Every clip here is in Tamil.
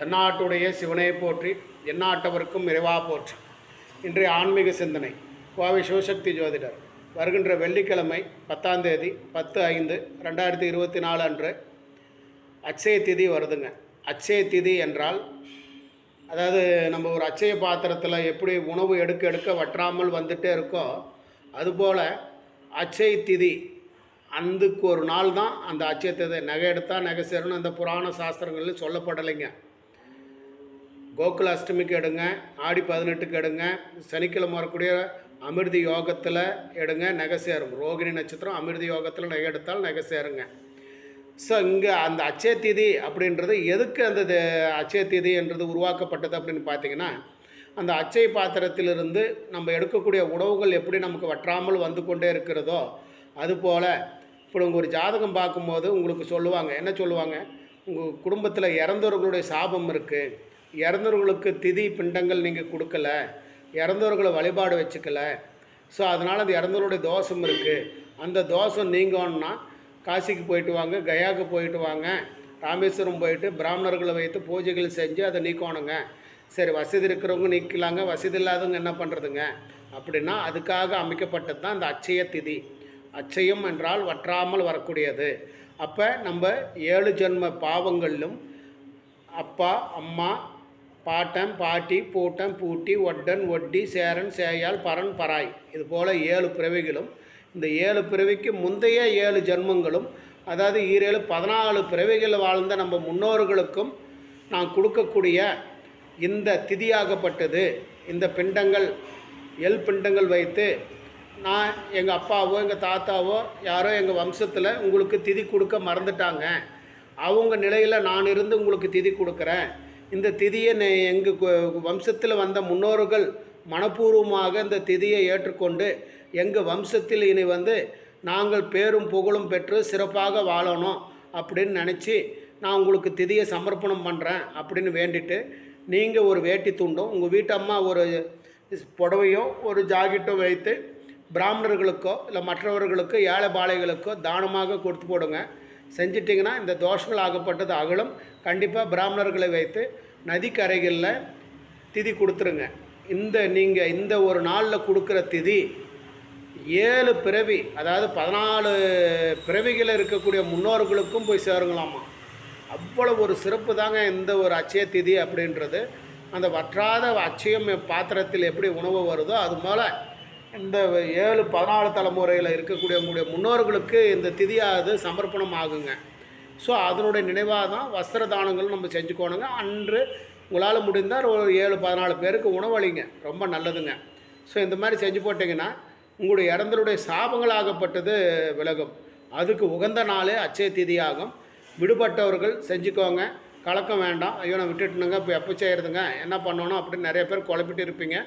தென்னாட்டுடைய சிவனை போற்றி எந்நாட்டவருக்கும் இறைவா போற்றி. இன்றைய ஆன்மீக சிந்தனை கோவை சிவசக்தி ஜோதிடர். வருகின்ற வெள்ளிக்கிழமை பத்தாம் தேதி பத்து ஐந்து ரெண்டாயிரத்தி இருபத்தி நாலு அன்று அச்சய திதி வருதுங்க. அச்சய திதி என்றால் அதாவது நம்ம ஒரு அச்சய பாத்திரத்தில் எப்படி உணவு எடுக்க எடுக்க வற்றாமல் வந்துட்டே இருக்கோ அதுபோல் அச்சய திதி அதுக்கு ஒரு நாள் தான் அந்த அச்சயத்தை நகை எடுத்தால் நகை சேரணும் அந்த புராண சாஸ்திரங்களில் சொல்லப்படலைங்க. கோகுல அஷ்டமிக்கு எடுங்க ஆடி பதினெட்டுக்கு எடுங்க சனிக்கிழமை வரக்கூடிய அமிர்தி யோகத்தில் எடுங்க நகை சேரும். ரோகிணி நட்சத்திரம் அமிர்தி யோகத்தில் நகை எடுத்தால் நகை சேருங்க. ஸோ இங்கே அந்த அச்சய திதி அப்படின்றது எதுக்கு அந்த அச்சய திதி என்றது உருவாக்கப்பட்டது அப்படின்னு பார்த்தீங்கன்னா அந்த அச்சய பாத்திரத்திலிருந்து நம்ம எடுக்கக்கூடிய உணவுகள் எப்படி நமக்கு வற்றாமல் வந்து கொண்டே இருக்கிறதோ அதுபோல் இப்போ உங்கள் ஒரு ஜாதகம் பார்க்கும்போது உங்களுக்கு சொல்லுவாங்க என்ன சொல்லுவாங்க? உங்கள் குடும்பத்தில் இறந்தவர்களுடைய சாபம் இருக்குது இறந்தவர்களுக்கு திதி பிண்டங்கள் நீங்கள் கொடுக்கல. இறந்தவர்களை வழிபாடு வச்சுக்கல. ஸோ அதனால் அந்த இறந்தவருடைய தோஷம் இருக்குது அந்த தோஷம் நீங்கணும்னா காசிக்கு போயிட்டு வாங்க கயாவுக்கு போயிட்டு வாங்க ராமேஸ்வரம் போயிட்டு பிராமணர்களை வைத்து பூஜைகள் செஞ்சு அதை நீக்கணுங்க. சரி வசதி இருக்கிறவங்க நீக்கலாங்க. வசதி இல்லாதவங்க என்ன பண்ணுறதுங்க அப்படின்னா அதுக்காக அமைக்கப்பட்டது தான் இந்த அச்சய திதி. அச்சயம் என்றால் வற்றாமல் வரக்கூடியது. அப்போ நம்ம ஏழு ஜென்ம பாவங்களிலும் அப்பா அம்மா பாட்டன் பாட்டி பூட்டன் பூட்டி ஒட்டன் ஒட்டி சேரன் சேயால் பரன் பராய். இது போல் ஏழு பிறவிகளும் இந்த ஏழு பிறவிக்கு முந்தைய ஏழு ஜென்மங்களும் அதாவது ஈரேழு பதினாலு பிறவிகள் வாழ்ந்த நம்ம முன்னோர்களுக்கும் நான் கொடுக்கக்கூடிய இந்த திதியாகப்பட்டது. இந்த பிண்டங்கள் எல் பிண்டங்கள் வைத்து நான் எங்கள் அப்பாவோ எங்கள் தாத்தாவோ யாரோ எங்கள் வம்சத்தில் உங்களுக்கு திதி கொடுக்க மறந்துட்டாங்க. அவங்க நிலையில் நான் இருந்து உங்களுக்கு திதி கொடுக்குறேன். இந்த திதியை எங்கள் வம்சத்தில் வந்த முன்னோர்கள் மனப்பூர்வமாக இந்த திதியை ஏற்றுக்கொண்டு எங்கள் வம்சத்தில் இனி வந்து நாங்கள் பேரும் புகழும் பெற்று சிறப்பாக வாழணும் அப்படின்னு நினச்சி நான் உங்களுக்கு திதியை சமர்ப்பணம் பண்ணுறேன் அப்படின்னு வேண்டிட்டு நீங்கள் ஒரு வேட்டி துண்டும் உங்கள் வீட்டு அம்மா ஒரு புடவையோ ஒரு ஜாக்கெட்டோ வைத்து பிராமணர்களுக்கோ இல்லை மற்றவர்களுக்கோ ஏழை பாளைகளுக்கோ தானமாக கொடுத்து போடுங்க. செஞ்சிட்டிங்கன்னா இந்த தோஷங்கள் ஆகப்பட்டது அகலும். கண்டிப்பாக பிராமணர்களை வைத்து நதிக்கரைகளில் திதி கொடுத்துருங்க. இந்த நீங்கள் இந்த ஒரு நாளில் கொடுக்குற திதி ஏழு பிறவி அதாவது பதினாலு பிறவிகளில் இருக்கக்கூடிய முன்னோர்களுக்கும் போய் சேருங்களாமா. அவ்வளோ ஒரு சிறப்பு தாங்க இந்த ஒரு அச்சய திதி அப்படின்றது. அந்த வற்றாத அச்சயம் பாத்திரத்தில் எப்படி உணவு வருதோ அது போல் இந்த ஏழு பதினாலு தலைமுறையில் இருக்கக்கூடியவங்களுடைய முன்னோர்களுக்கு இந்த திதியாவது சமர்ப்பணம் ஆகுங்க ஸோ அதனுடைய நினைவாக தான் வஸ்திர தானங்களும் நம்ம செஞ்சுக்கோணுங்க. அன்று உங்களால் முடிந்தால் ஒரு ஏழு பதினாலு பேருக்கு உணவளிங்க ரொம்ப நல்லதுங்க. ஸோ இந்த மாதிரி செஞ்சு போட்டிங்கன்னா உங்களுடைய இடங்களுடைய சாபங்களாகப்பட்டது விலகும். அதுக்கு உகந்த நாளே அச்சய திதியாகும். விடுபட்டவர்கள் செஞ்சுக்கோங்க. கலக்கம் வேண்டாம். ஐயோ நான் விட்டுட்டுனுங்க. இப்போ எப்போ செய்கிறதுங்க என்ன பண்ணணும் அப்படின்னு நிறைய பேர் குழப்பிட்டு இருப்பீங்க.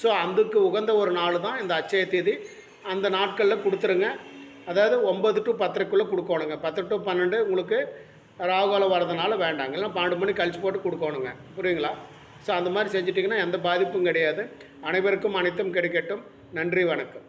ஸோ அதுக்கு உகந்த ஒரு நாள் தான் இந்த அச்சய தேதி. அந்த நாட்களில் கொடுத்துருங்க. அதாவது ஒம்பது டு பத்தரைக்குள்ளே கொடுக்கணுங்க. பத்து டு பன்னெண்டு உங்களுக்கு ராகுகாலம் வரதுனால வேண்டாங்க. இல்லை பன்னெண்டு மணி கழிச்சு போட்டு கொடுக்கணுங்க. புரியுங்களா? ஸோ அந்த மாதிரி செஞ்சிட்டிங்கன்னா எந்த பாதிப்பும் கிடையாது. அனைவருக்கும் அனைத்தும் கிடைக்கட்டும். நன்றி வணக்கம்.